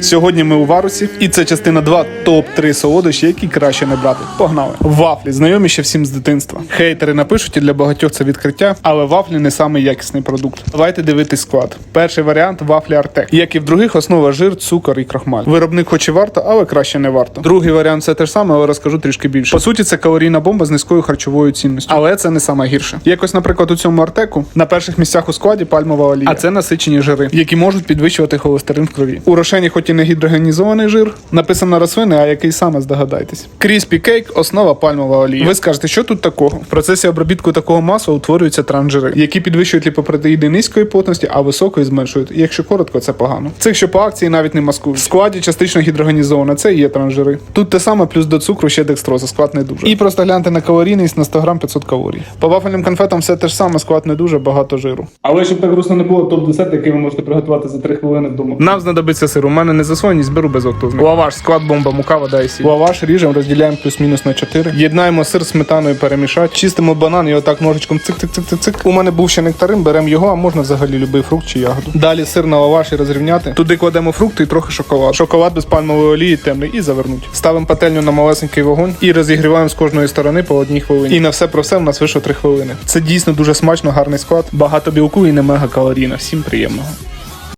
Сьогодні ми у Варусі, і це частина 2 топ-3 солодощі, які краще не брати. Погнали! Вафлі знайомі ще всім з дитинства. Хейтери напишуть, і для багатьох це відкриття, але вафлі не самий якісний продукт. Давайте дивитись склад. Перший варіант вафлі Артек. Як і в других, основа жир, цукор і крахмаль. Виробник хоч і варто, але краще не варто. Другий варіант це те ж саме, але розкажу трішки більше. По суті, це калорійна бомба з низькою харчовою цінністю. Але це не саме гірше. Якось, наприклад, у цьому артеку на перших місцях у складі пальмова олія, а це насичені жири, які можуть підвищувати холестерин в крові. У рошені, хоч і не гідрогенізований жир, написано рослини, а який саме здогадайтесь. Кріспі кейк основа пальмова олія. Ви скажете, що тут такого? В процесі обробітку такого масла утворюються трансжири, які підвищують ліпопротеїди низької плотності, а високої зменшують. Якщо коротко, це погано. Цих, що по акції навіть не маскують. В складі частично гідрогенізовано, це і є трансжири. Тут те саме, плюс до цукру ще декстроза, склад не дуже. І просто гляньте на калорійність на 100 грам 500 калорій. По вафельним конфетам все те ж саме, склад не дуже, багато жиру. Але щоб так грустно не було, топ десерт, який ви можете приготувати за 3 хвилини вдома. Нам знадобиться сир. У мене не засвоєність, беру безлактозний. Лаваш, склад бомба, мука, вода і сіль. Лаваш ріжемо, розділяємо плюс-мінус на 4. Єднаємо сир з сметаною, перемішати. Чистимо банан і отак ножичком цик-цик-цик-цик-цик. У мене був ще нектарин, беремо його, а можна взагалі любий фрукт чи ягоду. Далі сир на лаваш і розрівняти. Туди кладемо фрукти і трохи шоколад. Шоколад без пальмової олії темний і завернуть. Ставимо пательню на малесенький вогонь і розігріваємо з кожної сторони по одній хвилині. І на все про все в нас вийшло 3 хвилини. Це дійсно дуже смачно, гарний склад, багато білку і не мега калорійно. Всім приємного.